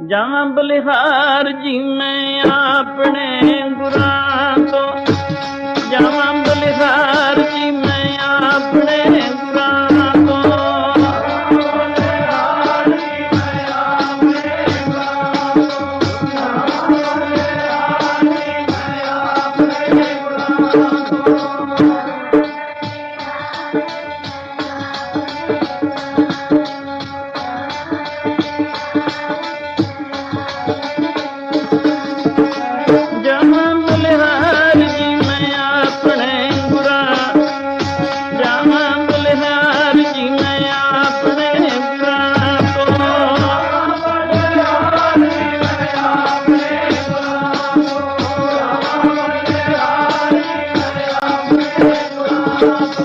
जहाँ बलिहार जी मैं अपने गुरा तो जहाँ बलिहार जी मैं अपने गुरा Oh,